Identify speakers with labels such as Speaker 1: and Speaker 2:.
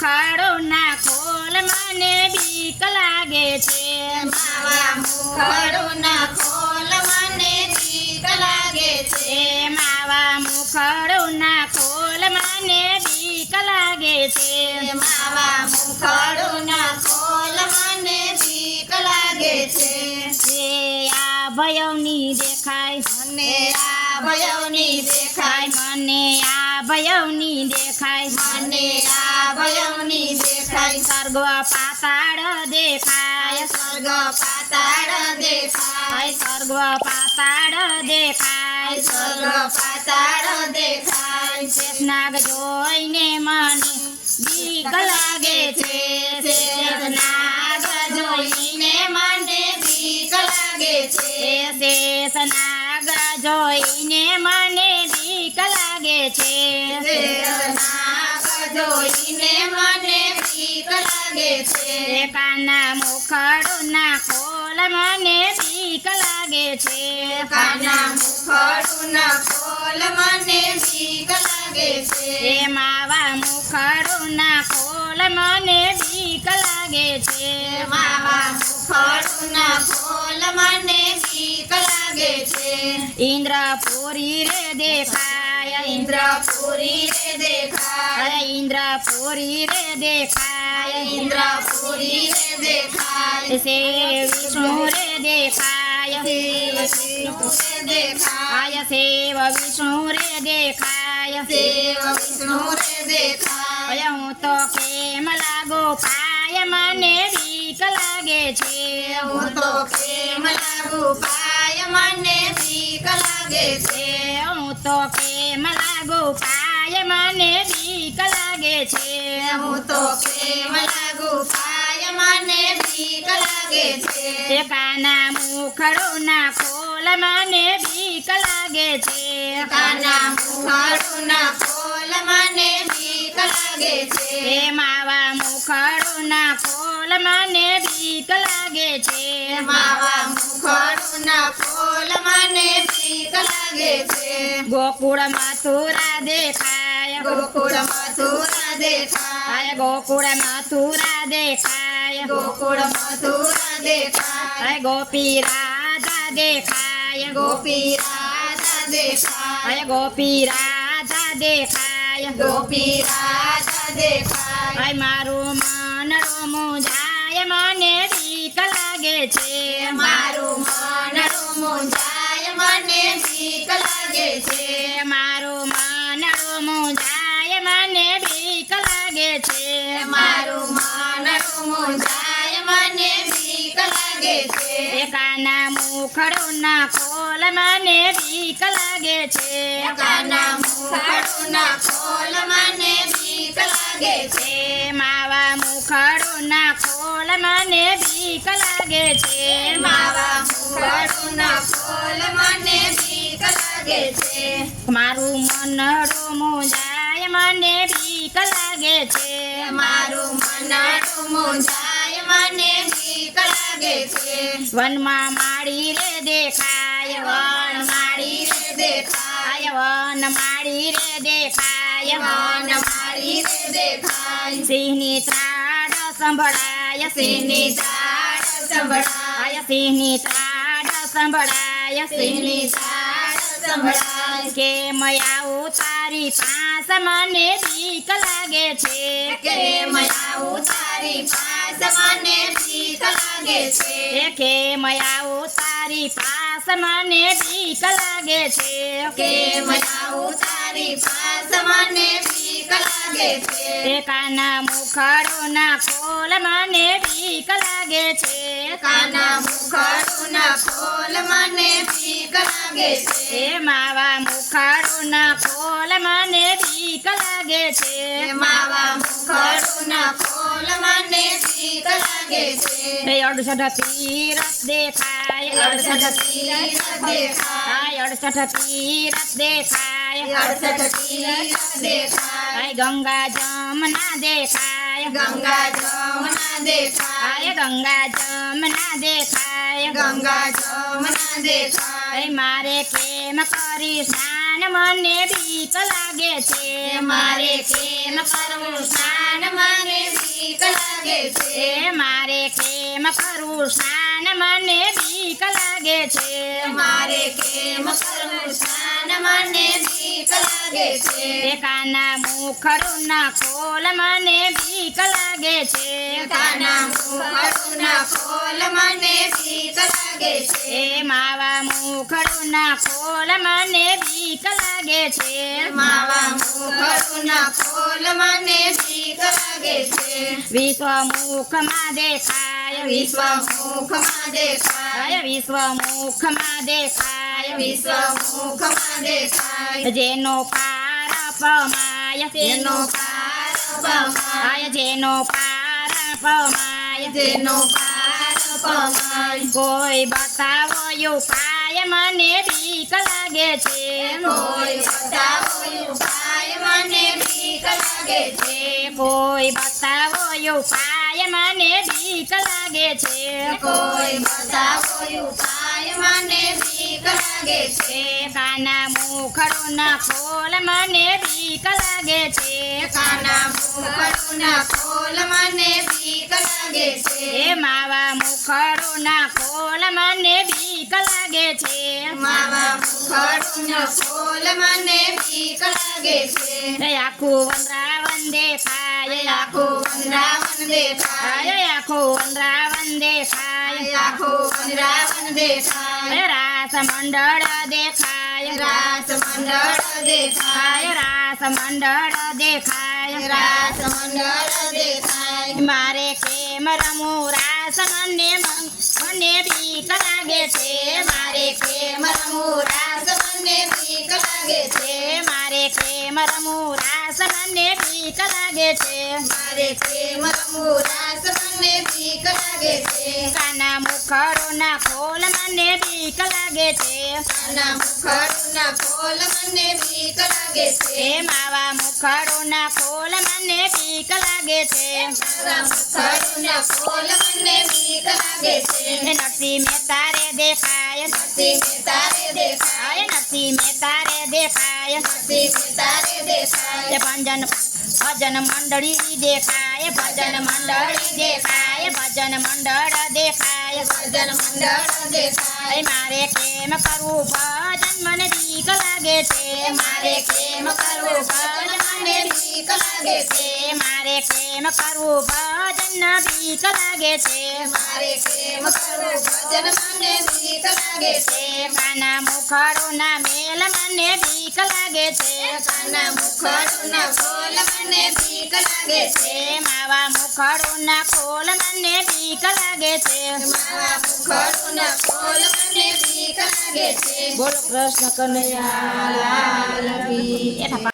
Speaker 1: મુખડુના ખોલ, મને બીક લાગે છે.
Speaker 2: માવા મુખડુના ખોલ, મને બીક લાગે છે.
Speaker 1: માવા મુખડુના ખોલ, મને બીક લાગે છે.
Speaker 2: માવા મુખડુના ખોલ, મને બીક લાગે છે.
Speaker 1: આ ભયવની દેખાય,
Speaker 2: મને આ ભયવની દેખાય.
Speaker 1: મને આ ભયવની દેખાય.
Speaker 2: મને આ ભયવની દેખાય.
Speaker 1: સ્વર્ગ પાતાળ દેખાય.
Speaker 2: સ્વર્ગ પાતાળ દેખાય.
Speaker 1: સ્વર્ગ પાતાળ દેખાય.
Speaker 2: સ્વર્ગ પાતાળ દેખાય.
Speaker 1: શેષનાગ જોઈને મને બીક લાગે છે. શેષનાગ જોઈને
Speaker 2: મને બીક લાગે છે.
Speaker 1: શેષનાગ જોઈને મને બીક લાગે છે.
Speaker 2: જોઈને મને બીક લાગે છે.
Speaker 1: કાના મુખડુના ખોલ મને બીક લાગે છે.
Speaker 2: કાના મુખડુના ખોલ મને બીક લાગે છે.
Speaker 1: માવા મુખડુના ખોલ મને બીક લાગે છે
Speaker 2: માવા મને બીક લાગે છે.
Speaker 1: ઇન્દ્રપુરી રે દેખાય
Speaker 2: ઇન્દ્રપુરી રે દેખાય.
Speaker 1: ઇન્દ્રપુરી રે દેખાય.
Speaker 2: ઇન્દ્રપુરી રે દેખાય.
Speaker 1: સે વિષ્ણુ રે દેખાય.
Speaker 2: દેખાય.
Speaker 1: સેવ વિષ્ણુ રે દેખાય.
Speaker 2: દેવ વિષ્ણુ રે દેખાય.
Speaker 1: હું તો કેમ લાગો પાય મને બીક લાગે છે.
Speaker 2: હું તો પ્રેમ લાગુ, પાય મને બીક લાગે છે.
Speaker 1: હું તો પ્રેમ લાગુ, પાય મને બીક લાગે છે.
Speaker 2: હું તો પ્રેમ લાગુ, પાય મને બીક લાગે છે.
Speaker 1: તે મુખડો ના ખોલ મને બીક લાગે છે.
Speaker 2: કાના મુખડુના ખોલ મને બીક લાગે છે.
Speaker 1: એ માવા મુખડુના ખોલ મને બીક લાગે છે.
Speaker 2: માવા મુખડુના ખોલ મને બીક લાગે છે.
Speaker 1: ગોકુળ મથુરા દેખાય.
Speaker 2: ગોકુળ મથુરા દેખાય.
Speaker 1: ગોકુળ મથુરા દેખાય.
Speaker 2: ગોકુળ મથુરા દેખાય.
Speaker 1: ગોપી રાધા દેખાય.
Speaker 2: ગોપી રાધા દેખાય.
Speaker 1: ગોપી રાધા દેખાય.
Speaker 2: ગોપી રાધા દેખાય.
Speaker 1: મારું મન રોમું જાય મને બીક લાગે છે.
Speaker 2: મારું મન રૂમુંજાય મને બીક લાગે છે.
Speaker 1: મારું મન રોમું જાય મને બીક લાગે છે.
Speaker 2: મારું મન રૂમુંજાય મને બીક લાગે છે.
Speaker 1: કાના મુખડો ના ખોલ મને બીક લાગે છે.
Speaker 2: કાના મુખડુના છે
Speaker 1: માવા મુખડુના ખોલ મને બીક લાગે છે મારું મન રોમો જાય મને બીક લાગે છે.
Speaker 2: મારું મન રૂમુંજાય મને બીક લાગે છે.
Speaker 1: વનમાં માળી રે દેખાય વન માળી રે
Speaker 2: દેખાય
Speaker 1: વન માળી રે દેખાય
Speaker 2: વન મારી રે દેખાય.
Speaker 1: સિંહની ત્રાડ સંભળાય
Speaker 2: સિંહની ઝાડ સંભળાય.
Speaker 1: સિંહની સંભળાય
Speaker 2: સિંહની સંભળાય.
Speaker 1: કે મયાવું તારી પાસ મને બીક લાગે છે.
Speaker 2: કે મયાઉ તારી પાસ મને બીક લાગે છે.
Speaker 1: કે મયાવું તારી પાસ મને બીક લાગે છે.
Speaker 2: કે મયાવું તારી પાસ મને બીક લાગે છે.
Speaker 1: કાના મુખડો ના ખોલ મને બીક લાગે છે
Speaker 2: કાના મુખડુના ખોલ મને બીક લાગે છે.
Speaker 1: માવા માવા ના ખોલ મને બીક લાગે છે.
Speaker 2: માવા મુખડુના ખોલ મને બીક લાગે છે.
Speaker 1: અડસઠ તીરથ દેખાય
Speaker 2: અડસઠ તીરથ દેખાય.
Speaker 1: અડસઠ તીરથ દેખાય.
Speaker 2: અડસઠ તીરથ દેખાય.
Speaker 1: ગંગા જમના દેખાય.
Speaker 2: ગંગા જમના દેખાય.
Speaker 1: ગંગા જમના દેખાય.
Speaker 2: ગંગા જમના દેખાય.
Speaker 1: મારે કેમ કરી સ્નાન? મને બીક લાગે છે.
Speaker 2: મારે કેમ કરવું સ્નાન? મને બીક લાગે છે.
Speaker 1: મારે કેમ કરવું સ્નાન? મને બીક લાગે છે.
Speaker 2: મારે કેમ કરવું સ્નાન મને બીક લાગે છે?
Speaker 1: કાના મુખરું ના ખોલ મને બીક લાગે છે.
Speaker 2: કાના મુખરું ના ખોલ મને બીક લાગે છે.
Speaker 1: માવા મુખરું ના ખોલ મને બીક લાગે છે.
Speaker 2: માવા મુખરું ના ખોલ મને બીક લાગે છે.
Speaker 1: વિશ્વ મુખમાં દેખાય
Speaker 2: વિશ્વ દેખાય
Speaker 1: જેનો પાર પમાય
Speaker 2: તેનો પાર પમાય
Speaker 1: જેનો પાર પમાય
Speaker 2: જેનો પાર પમાય
Speaker 1: કોઈ બતાવો ઉપાય મને બીક લાગે છે
Speaker 2: કોઈ બતાવો ઉપાય મને બીક લાગે છે
Speaker 1: કોઈ બતાવો ઉપાય મને બીક લાગે છે.
Speaker 2: કોઈ બતાવો ઉપાય મને બીક લાગે છે.
Speaker 1: કાના મુખડો ના ખોલ મને બીક લાગે છે.
Speaker 2: કાના મુખડો ના ખોલ મને બીક લાગે છે.
Speaker 1: માવા મુખડો ના ખોલ મને બીક લાગે છે.
Speaker 2: માવા મુખડો ના ખોલ મને બીક લાગે છે.
Speaker 1: આખું દેખાય
Speaker 2: આખું
Speaker 1: આખું વંદરાવન દેખાય
Speaker 2: આખો વનરાવન દેખાય
Speaker 1: એ રાસ મંડળ દેખાય
Speaker 2: રાસ મંડળ દેખાય
Speaker 1: રાસ મંડળ દેખાય
Speaker 2: રાસ મંડળ દેખાય
Speaker 1: મારે કેમ રમું રાસ મને મને બીક લાગે છે મારે કેમ રમું રાસ
Speaker 2: બીક લાગે છે.
Speaker 1: મારે પ્રેમ રમું રાસ મને બીક લાગે છે.
Speaker 2: મારે પ્રેમ રમવું રાસ મને બીક લાગે છે.
Speaker 1: કાના મુખરો ના ખોલ મને બીક લાગે છે.
Speaker 2: કાના મુખરો ના ખોલ મને બીક લાગે છે.
Speaker 1: માવા મુખરો ના ખોલ મને બીક લાગે છે.
Speaker 2: મારા મુખરો ના ખોલ
Speaker 1: ભજન ભજન મંડળી દેખાય ભજન મંડળી દેખાય ભજન મંડળ દેખાય. મારે કેમ લાગે છે.
Speaker 2: મારે કેમ કરવું
Speaker 1: મેલ મને બીક લાગે છે. માવા મુખડું ખોલ મને બીક લાગે છે. બોલો કૃષ્ણ કનૈયા. એઠા